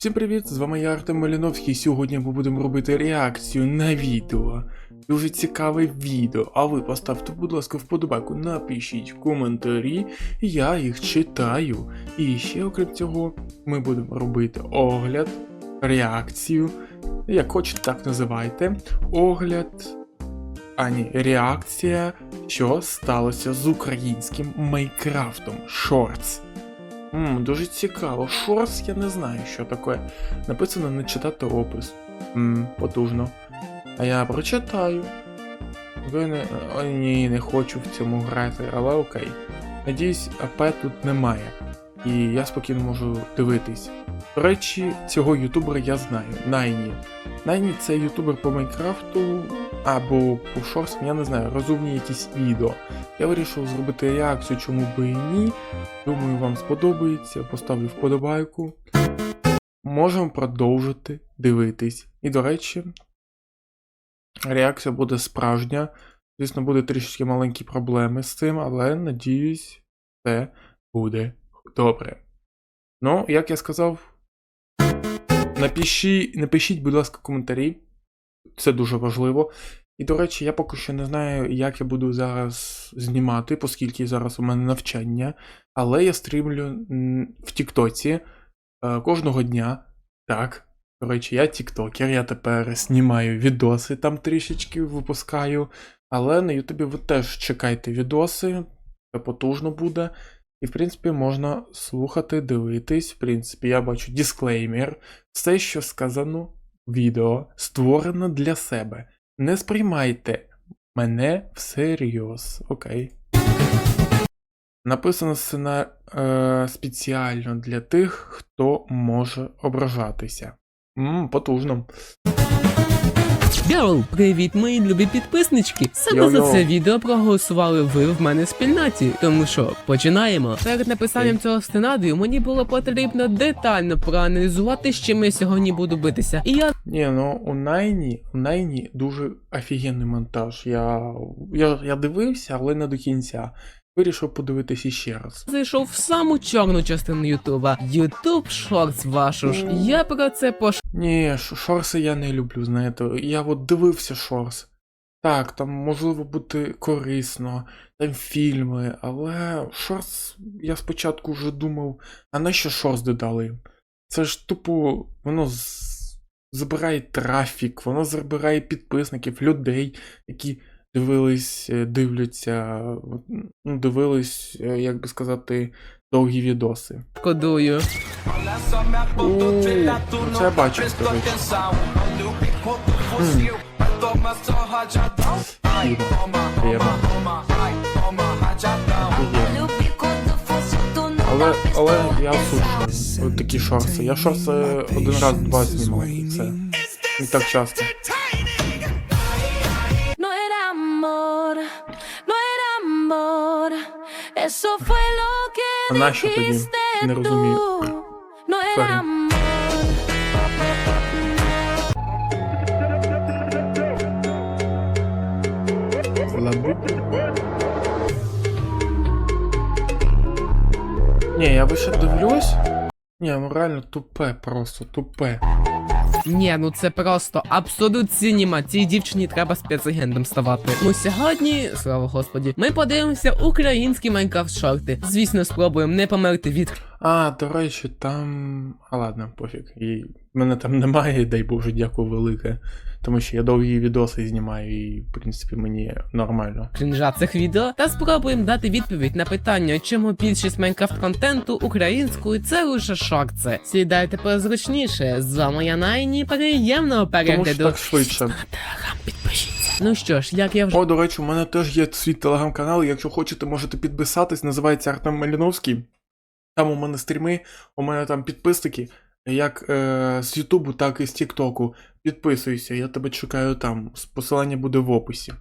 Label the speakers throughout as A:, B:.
A: Всім привіт! З вами я Артем Маліновський. Сьогодні ми будемо робити реакцію на відео. Дуже цікаве відео. А ви поставте, будь ласка, вподобайку, напишіть коментарі, я їх читаю. І ще, окрім цього, ми будемо робити огляд, реакцію. Як хочете, так називайте. Огляд. А ні, реакція, що сталося з українським Майнкрафтом Shorts. Ммм, дуже цікаво. Шорс я не знаю, що таке. Написано не читати опис. Ммм, потужно. А я прочитаю. Ви не. О, ні, не хочу в цьому грати, але окей. Надіюсь, АП тут немає. І я спокійно можу дивитись. До речі, цього ютубера я знаю. Найні. Найні це ютубер по Майнкрафту або по шорсам, я не знаю, розумні якісь відео. Я вирішив зробити реакцію, чому би і ні. Думаю, вам сподобається. Поставлю вподобайку. Можемо продовжити дивитись. І, до речі, реакція буде справжня. Звісно, буде трішки маленькі проблеми з цим, але надіюсь, все буде добре. Ну, як я сказав, напишіть, напишіть, будь ласка, коментарі. Це дуже важливо. І, до речі, я поки що не знаю, як я буду зараз знімати, оскільки зараз у мене навчання. Але я стрімлю в Тіктоці е, кожного дня. Так. До речі, я тіктокер, я тепер знімаю відоси, там трішечки випускаю. Але на Ютубі ви теж чекайте відоси, це потужно буде. І, в принципі, можна слухати, дивитись. В принципі, я бачу дисклеймер. Все, що сказано відео, створено для себе. Не сприймайте мене всерйоз. Окей. Написано сценар е, спеціально для тих, хто може ображатися. Мм, потужно.
B: Йоу, привіт, мої любі підписнички. Саме
A: Йо-йо.
B: за це відео проголосували ви в мене в спільноті. Тому що починаємо. Перед написанням цього сценарію мені було потрібно детально проаналізувати, з чим я сьогодні буду битися. І я
A: Ні, ну у Найні, у Найні дуже офігенний монтаж. Я, я, я дивився, але не до кінця. Вирішив подивитися іще раз.
B: зайшов в саму чорну частину Ютуба. Ютуб Шортс вашу ж. Я про це пош...
A: Ні, шорси я не люблю, знаєте. Я от дивився шорс. Так, там можливо бути корисно, там фільми, але шорс, я спочатку вже думав, а на що шорс додали? Це ж тупо, воно з... забирає трафік, воно забирає підписників, людей, які дивились, е, дивляться, ну, дивились, е, як би сказати, довгі відоси.
B: Шкодую.
A: У, це я. Приємно. Але, але я осуджую такі шорси. Я шорси один раз два знімав, і це не так часто. А нащо тоді?
C: dijiste
A: Не розумію.
C: tú. No era
A: Sorry. Ні, я вище дивлюсь. Ні, ну реально тупе просто, тупе.
B: Ні, ну це просто абсолют сініма. Цій дівчині треба спецагентом ставати. Ну сьогодні, слава господі, ми подивимося українські Майнкрафт шорти. Звісно, спробуємо не померти від
A: А, до речі, там. А ладно, пофіг. І мене там немає, дай Боже, дякую велике. Тому що я довгі відоси знімаю, і, в принципі, мені нормально.
B: крінжа цих відео та спробуємо дати відповідь на питання, чому більшість Майнкрафт контенту українською це лише шорти. Сідайте позручніше. З вами я Найні. Приємного
A: Тому що так швидше.
B: На телеграм підпишіться. Ну що ж, як я вже
A: О, до речі, у мене теж є свій телеграм-канал. Якщо хочете, можете підписатись. Називається Артем Маліновський. Там у мене стріми, у мене там підписники, як е, з Ютубу, так і з Тіктоку. Підписуйся, я тебе чекаю там. Посилання буде в описі.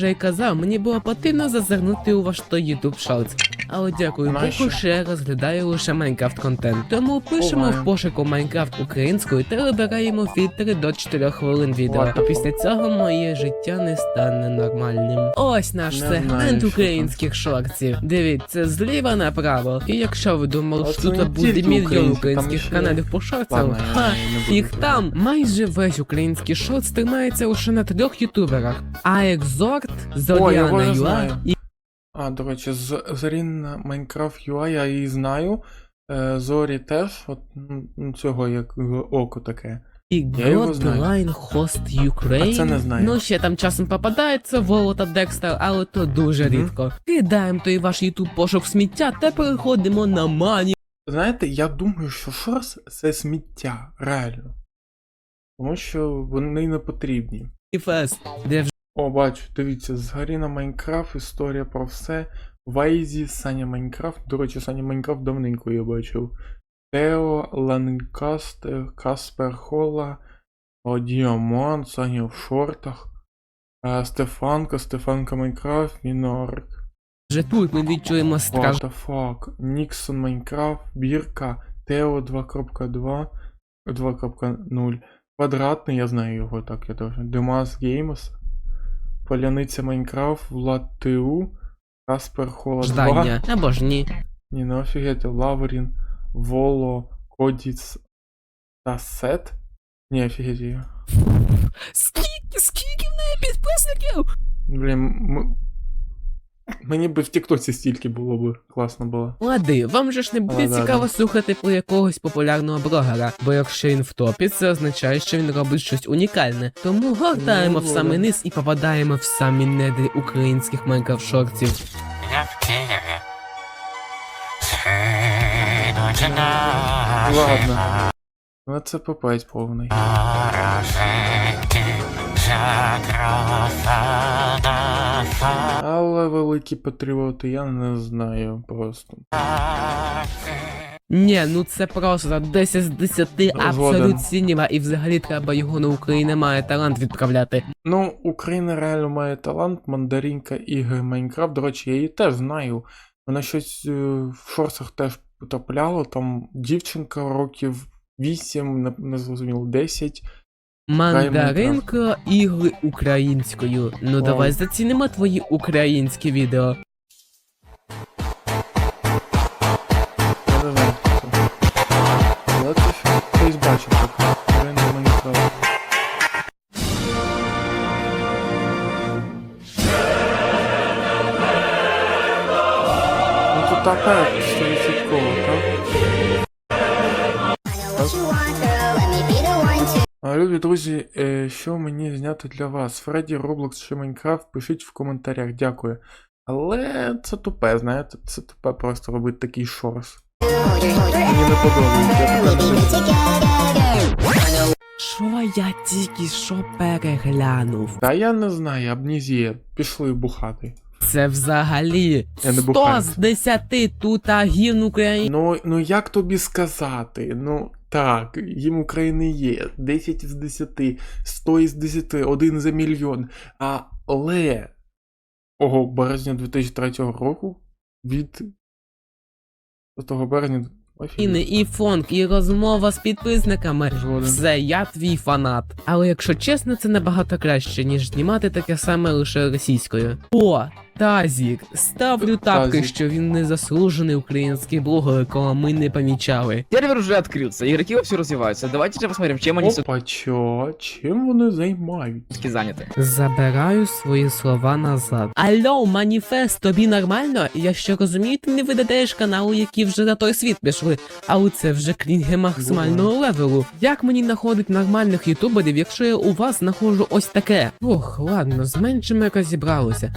B: Вже й казав, мені було потрібно зазирнути у ваш той YouTube Shorts. Але дякую? Богу, що я розглядаю лише Майнкрафт контент. Тому пишемо в пошуку Майнкрафт українською та вибираємо фільтри до 4 хвилин відео. А після цього моє життя не стане нормальним. Ось наш сегмент українських шортів. Дивіться зліва направо. І якщо ви думали, що тут буде мільйон українських каналів по шортам, ха, їх там майже весь український шорт тримається лише на трьох ютуберах. А Екзорт,
A: я
B: Юа
A: знаю.
B: і
A: А, до речі, з Зорін Майнкрафт UI я її знаю. Е, Зорі теж, от ну, цього як око таке.
B: І
A: Я його.
B: Godline Host Ukraine.
A: А це не знаю.
B: Ну, ще там часом попадається Воло та Декстер, але то дуже
A: Мгм.
B: рідко. Кидаємо той ваш ютуб пошук сміття та переходимо на мані.
A: Знаєте, я думаю, що шорс це сміття, реально. Тому що вони не потрібні.
B: Фест, де вже
A: О, бачу, дивіться, згорі на Майнкрафт, історія про все. Вайзі, Саня Майнкрафт. До речі, Саня Майнкрафт давненько я бачив. Тео, Ланкастер, Каспер Холла, о, Діамант, Саня в шортах. е, Стефанка, Стефанка Майнкрафт, Мінорк.
B: вже тут ми відчуємо страж.
A: What the fuck? Ніксон Майнкрафт, Бірка, Тео 2.2, 2.0. Квадратний, я знаю його так, я теж. Демас Геймс, Поляниця Майнкрафт, Влад ТУ, Каспер Холод 2.
B: Ждання. Або ж ні.
A: Ні, ну офігеть, Лаврін, Воло, Кодіц та Сет. Ні, офігеть. я-
B: Скільки, скільки в неї підписників?
A: Блін, м... мені би в Тіктоці стільки було б класно було.
B: Лади, вам же ж не буде
A: Ладно,
B: цікаво слухати про якогось популярного блогера, бо якщо він в топі, це означає, що він робить щось унікальне. Тому гортаємо в самий низ і попадаємо в самі недри українських майнкрафт шортів.
D: Я в Києві. Сидуть на
A: Ладно. Ну це попець повний.
D: Роженьки, закроса
A: Але великі патріоти я не знаю просто.
B: Ні, ну це просто 10 з 10
A: Згоден.
B: абсолют сінєва, і взагалі треба його на Україні має талант відправляти.
A: Ну, Україна реально має талант, мандарінка ігри Майнкрафт. До речі, я її теж знаю. Вона щось е, в шорсах теж потрапляла, там дівчинка років 8, не, не зрозуміло, 10.
B: Мандаринка ігри українською. Ну давай зацінимо твої українські відео.
A: Але це хтось бачив так. Ну тут така друзі, е, що мені зняти для вас? Фредді, Roblox чи Майнкрафт? Пишіть в коментарях, дякую. Але це тупе, знаєте, це тупе просто робити такий шорс. Мені не подобається.
B: Що я тільки що переглянув?
A: Та я не знаю, амнезія, пішли бухати.
B: Це взагалі 100 з 10 тут а гімн України.
A: Ну, ну як тобі сказати? Ну так, їм України є 10 з 10, 100 із 10, 1 за мільйон. Але ого, березня 2003 року від 6 березня. офігеть.
B: І фонк, і розмова з підписниками.
A: Згоден.
B: Все, я твій фанат. Але якщо чесно, це набагато краще, ніж знімати таке саме лише російською. О, Тазік, ставлю тапки,
A: Тазік.
B: що він незаслужений український блогер, кого ми не помічали.
E: Сервер уже открылся, игроки вовсю развиваются. Давайте же посмотрим, чем они
A: Опа, чо? Чим вони займають?
E: все-таки заняты.
B: Забираю свої слова назад. Алло, маніфест, тобі нормально? Якщо розумію, ти не видадаєш каналу, які вже на той світ пішли. Але це вже клінги максимального левелу. Як мені знаходить нормальних ютуберів, якщо я у вас знаходжу ось таке? Ох, ладно, з меншими розібралося.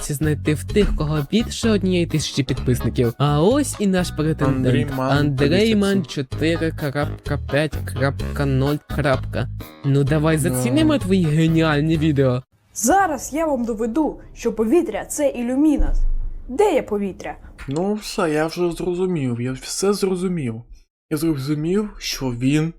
B: Залишилося знайти в тих, кого більше однієї тисячі підписників. А ось і наш претендент. Андрейман 4.5.0. Ну давай зацінимо твої геніальні відео.
F: Зараз я вам доведу, що повітря це ілюмінат. Де є повітря?
A: Ну, все, я вже зрозумів, я все зрозумів. Я зрозумів, що він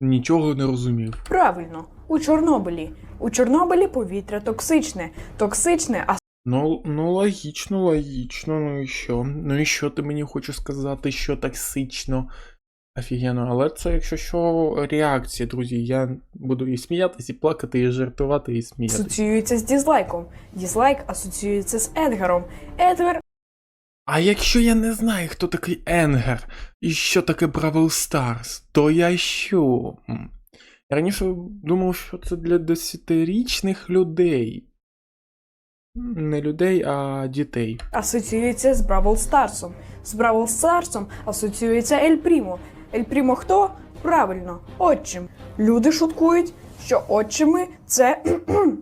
A: Нічого не розумів.
F: Правильно, у Чорнобилі. У Чорнобилі повітря токсичне. Токсичне, а
A: Ну, ну логічно, логічно, ну і що? Ну і що ти мені хочеш сказати, що токсично? Офігенно, але це якщо що реакція, друзі. Я буду і сміятись, і плакати, і жартувати, і сміятись.
F: асоціюється з дізлайком. Дізлайк асоціюється з Едгаром. Едгар
A: А якщо я не знаю, хто такий Енгер і що таке Бравл Старс, то я що? Я раніше думав, що це для десятирічних людей. Не людей, а дітей.
F: асоціюється з Бравл Старсом. З Бравл Старсом асоціюється Ель Прімо. Ель Прімо хто? Правильно, отчим. Люди шуткують, що отчими це,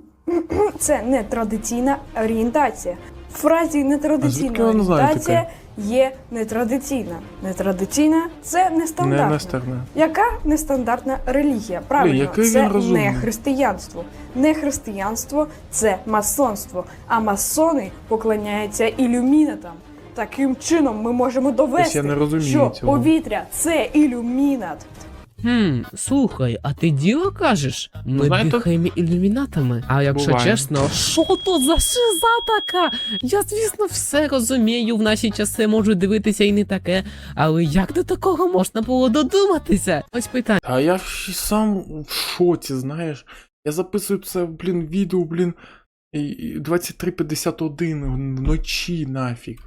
F: це нетрадиційна орієнтація. В фразі
A: А
F: нетрадиційна
A: звідки ви знаєте
F: орієнтація є нетрадиційна. Нетрадиційна це
A: Не
F: нестандартна. Яка нестандартна релігія? Правильно,
A: який
F: це
A: розумний.
F: не християнство. Не християнство це масонство. А масони поклоняються ілюмінатам. Таким чином ми можемо довести,
A: не розумію
F: що
A: цього.
F: повітря це ілюмінат.
B: Хм, слухай, а ти діло кажеш? Ми
A: Знаєте-
B: дихаємо ілюмінатами. А якщо
A: Буває.
B: чесно, що то за шиза така? Я, звісно, все розумію, в наші часи можу дивитися і не таке, але як до такого можна було додуматися? Ось питання.
A: А я ж і сам в шоці, знаєш. Я записую це, блін, відео, блін, 23.51 вночі нафіг.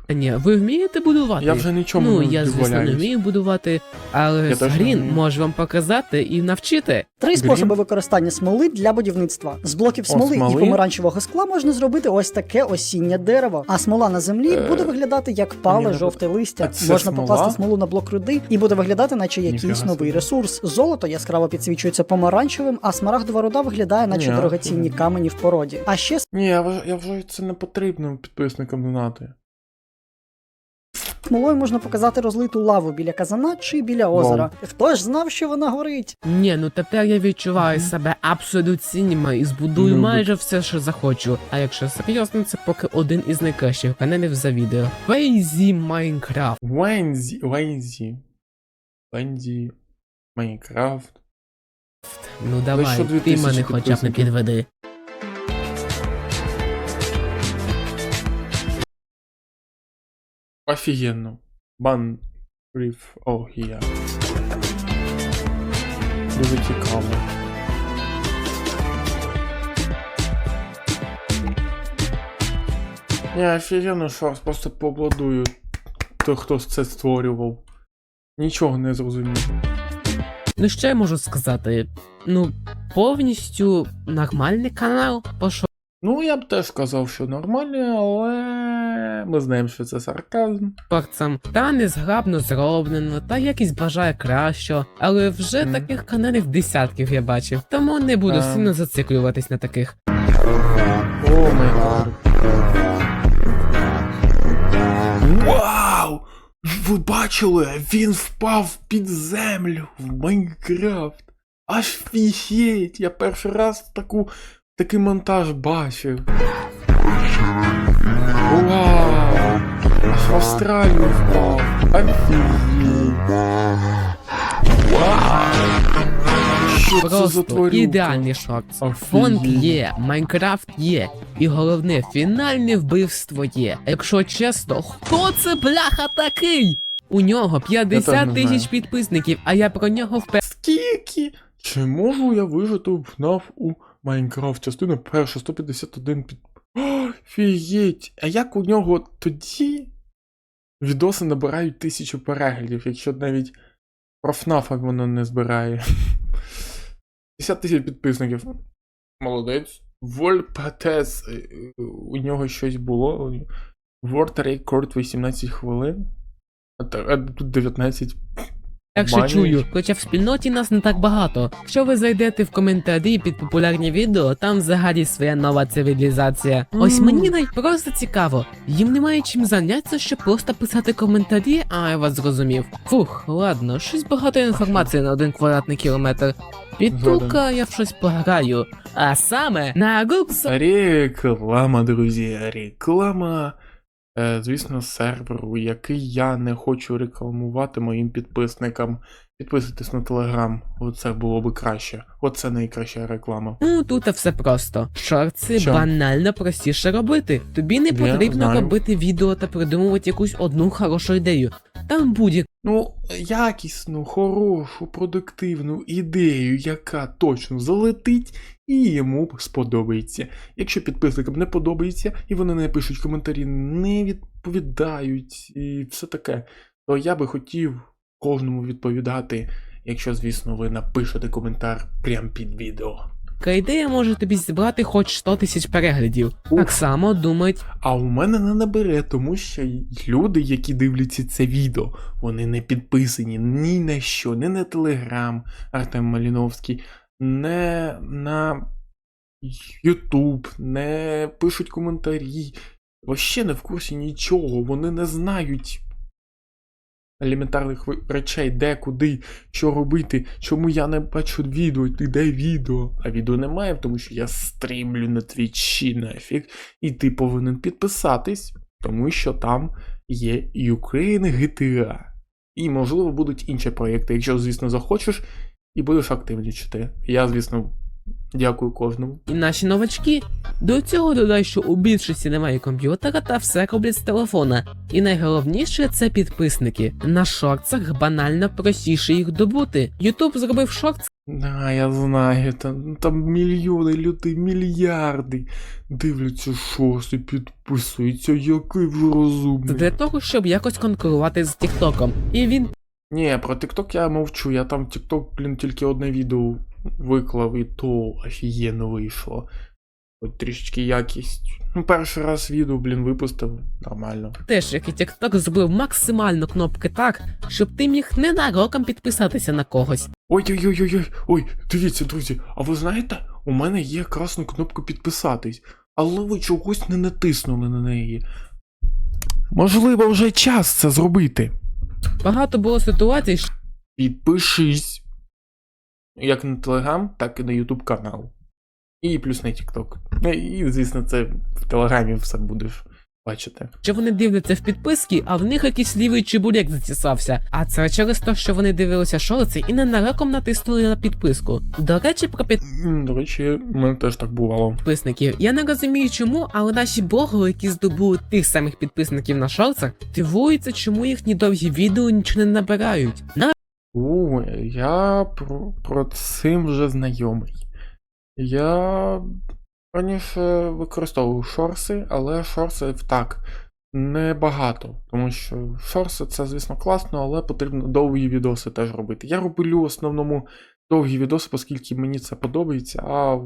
B: Ви вмієте будувати?
A: Я вже нічому
B: ну,
A: не
B: я, звісно, не вмію будувати, але
A: Я
B: Грін може вам показати і навчити.
G: Три
A: Грім?
G: способи використання смоли для будівництва. З блоків
A: О,
G: смоли
A: смоли?
G: і помаранчевого скла можна зробити ось таке осіннє дерево. А смола на землі
A: Е,
G: буде виглядати як пале
A: не
G: жовте листя.
A: А
G: Можна
A: смола?
G: покласти смолу на блок руди і буде виглядати, наче якийсь новий ресурс. Золото яскраво підсвічується помаранчевим, а смарагдова руда виглядає, наче
A: Ні.
G: дорогоцінні камені в породі. А ще
A: Ні, я я вважаю, це не потрібно підписникам донати.
G: смолою можна показати розлиту лаву біля казана чи біля озера. Хто ж знав, що вона горить?
B: Ні, ну тепер я відчуваю себе абсолютно і збудую
A: Любить.
B: майже все, що захочу. А якщо серйозно, це поки один із найкращих каналів за відео. Crazy Minecraft.
A: Вензі, Вензі. Вензі. Майнкрафт.
B: Ну давай, ти мене хоча б не підведи.
A: Офігенно. Бан Ріф. О. Дуже цікаво. Не, офігенно, що просто поаплодую. Той, хто це створював. Нічого не зрозумів.
B: Ну що я можу сказати? Ну, повністю нормальний канал, пошов.
A: Ну, я б теж сказав, що нормально, але ми знаємо, що це сарказм.
B: Парцам, та незграбно зроблено, та якісь бажає кращого, але вже
A: Мгм.
B: таких каналів десятків я бачив, тому не буду
A: А.
B: сильно зациклюватись на таких.
A: О май гад. Вау! Ви бачили? Він впав під землю в Майнкрафт. Аж фігеть! Я перший раз таку, такий монтаж бачив. Вау! Аж в Австралію впав. Що це за
B: Просто
A: тварюка?
B: ідеальний шорт.
A: Офігеть.
B: Є, Майнкрафт є, і головне, фінальне вбивство є. Якщо чесно, хто це бляха такий? У нього
A: Я
B: 50
A: не
B: тисяч
A: знаю.
B: підписників, а я про нього впевнений.
A: Скільки? Чи можу я вижити в ФНАФ у Майнкрафт? Частина перша, 151 під. О, Фігеть! А як у нього тоді відоси набирають тисячу переглядів, якщо навіть про ФНАФа воно не збирає. 50 тисяч підписників. Молодець. Вольпатес. е, У нього щось було. World Record 18 хвилин. А тут 19.
B: Якщо чую, хоча в спільноті нас не так багато. Якщо ви зайдете в коментарі під популярні відео, там взагалі своя нова цивілізація. Ось мені навіть просто цікаво. Їм немає чим зайнятися, щоб просто писати коментарі, а я вас зрозумів. Фух, ладно, щось багато інформації на один квадратний кілометр. Піду-ка я в щось пограю. А саме на Гукс.
A: Реклама, друзі, реклама. Е, звісно, серверу, який я не хочу рекламувати моїм підписникам. Підписуйтесь на телеграм, оце було би краще. Оце найкраща реклама.
B: Ну тут все просто. Шорти
A: Що?
B: банально простіше робити. Тобі не потрібно робити відео та придумувати якусь одну хорошу ідею. Там будь
A: Ну, якісну, хорошу, продуктивну ідею, яка точно залетить і йому сподобається. Якщо підписникам не подобається і вони не пишуть коментарі, не відповідають і все таке, то я би хотів кожному відповідати, якщо, звісно, ви напишете коментар прямо під відео.
B: яка ідея може тобі зібрати хоч 100 тисяч переглядів. Так само думають
A: А у мене не набере, тому що люди, які дивляться це відео, вони не підписані ні на що, ні на Телеграм Артем Маліновський, не на Ютуб, не пишуть коментарі. Вообще не в курсі нічого. Вони не знають елементарних речей, де, куди, що робити, чому я не бачу відео, ти де відео. А відео немає, тому що я стрімлю на твічі нафіг. І ти повинен підписатись, тому що там є Ukraine GTA. І, можливо, будуть інші проєкти, якщо, звісно, захочеш і будеш активнічати. Я, звісно, дякую кожному.
B: і наші новачки. До цього додай, що у більшості немає комп'ютера та все роблять з телефона. І найголовніше це підписники. На шортсах банально простіше їх добути. Ютуб зробив шортс
A: Да, я знаю, там, там мільйони людей, мільярди дивляться шорти, підписуються, який ви розумний.
B: для того, щоб якось конкурувати з Тіктоком. І він
A: Ні, про TikTok я мовчу, я там TikTok, блін, тільки одне відео виклав, і то офігенно вийшло. Хоч трішечки якість. Ну, перший раз відео, блін, випустив, нормально.
B: теж, як і TikTok, зробив максимально кнопки так, щоб ти міг ненароком підписатися на когось.
A: Ой-ой-ой-ой, ой, дивіться, друзі, а ви знаєте, у мене є красна кнопка підписатись, але ви чогось не натиснули на неї. Можливо, вже час це зробити.
B: Багато було ситуацій,
A: Підпишись. Як на Телеграм, так і на Ютуб канал. І плюс на Тікток. І, звісно, це в Телеграмі все будеш бачити.
B: що вони дивляться в підписки, а в них якийсь лівий чебурек затісався. А це через те, що вони дивилися шорти і ненароком натиснули на підписку. До речі, про
A: М, До речі, мене теж так бувало.
B: підписників. Я не розумію чому, але наші блогери, які здобули тих самих підписників на шорцах, дивуються, чому їхні довгі відео нічого не набирають. На
A: У, я про, про цим вже знайомий. Я раніше використовував шорси, але шорси так небагато. Тому що шорси це, звісно, класно, але потрібно довгі відоси теж робити. Я роблю в основному довгі відоси, оскільки мені це подобається, а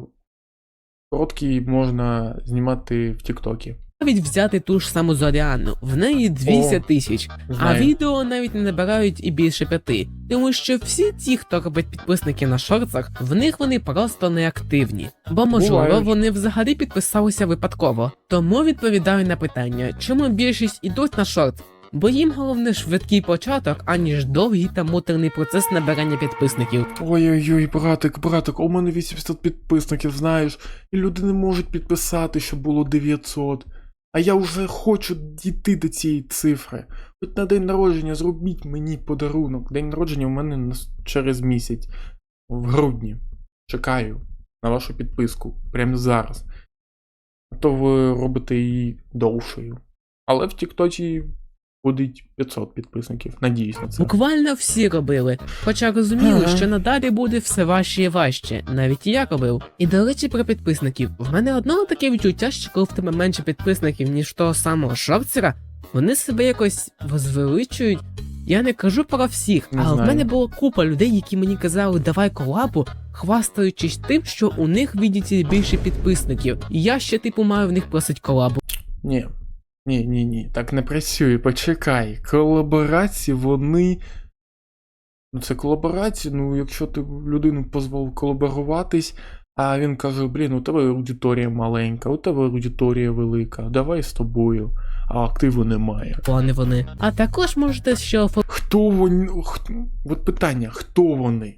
A: короткі можна знімати в Тіктокі.
B: Навіть взяти ту ж саму Зоряну, в неї 200 тисяч. А відео навіть не набирають і більше п'яти. Тому що всі ті, хто робить підписники на шорцах, в них вони просто неактивні. Бо можливо вони взагалі підписалися випадково. Тому відповідаю на питання, чому більшість ідуть на шорт. Бо їм головне швидкий початок, аніж довгий та муторний процес набирання підписників.
A: Ой-ой-ой, братик, братик, у мене 800 підписників, знаєш, і люди не можуть підписати, щоб було 900. А я вже хочу дійти до цієї цифри. Хоч на день народження зробіть мені подарунок. День народження у мене через місяць, в грудні. Чекаю на вашу підписку прямо зараз. А то ви робите її довшою. Але в Тіктоці буде 500 підписників. Надіюсь на це.
B: Буквально всі робили, хоча розуміли,
A: Ага.
B: що надалі буде все важче і важче. Навіть і я робив. І до речі, про підписників. В мене одного таке відчуття, що коли в тебе менше підписників, ніж того самого шовцера, вони себе якось возвеличують. Я не кажу про всіх,
A: Не
B: але в мене була купа людей, які мені казали, давай колабу, хвастаючись тим, що у них видіться більше підписників. І я ще типу маю в них просить колабу.
A: Ні. Ні, ні, ні, так не працює. Почекай. Колаборації вони. Ну, це колаборації, ну, якщо ти людину позвав колаборуватись, а він каже: блін, у тебе аудиторія маленька, у тебе аудиторія велика, давай з тобою, а активу немає.
B: Вони вони. А також можете ще офо-
A: Хто вони. Хто... От питання, хто вони?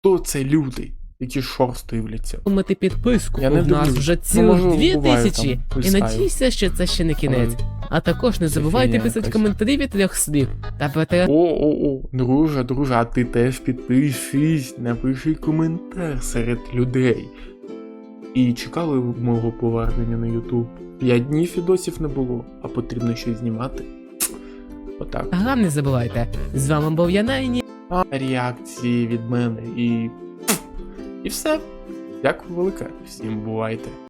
A: Хто це люди? Які шорс дивляться.
B: Оформити підписку.
A: Я не
B: У нас
A: дивлюсь.
B: вже
A: Ну,
B: цілих
A: може,
B: дві
A: буває,
B: тисячі.
A: там,
B: І
A: листаю.
B: надійся, що це ще не кінець. А також не забувайте
A: фігня
B: писати
A: якась.
B: коментарі від трьох слів. Та проте
A: О, о, о, друже, друже, а ти теж підпишись, напиши коментар серед людей. І чекали мого повернення на Ютуб. П'ять днів відосів не було, а потрібно щось знімати. Отак.
B: Грам не забувайте. З вами був я Найні.
A: А, реакції від мене і. І все. Дякую велике. Всім бувайте.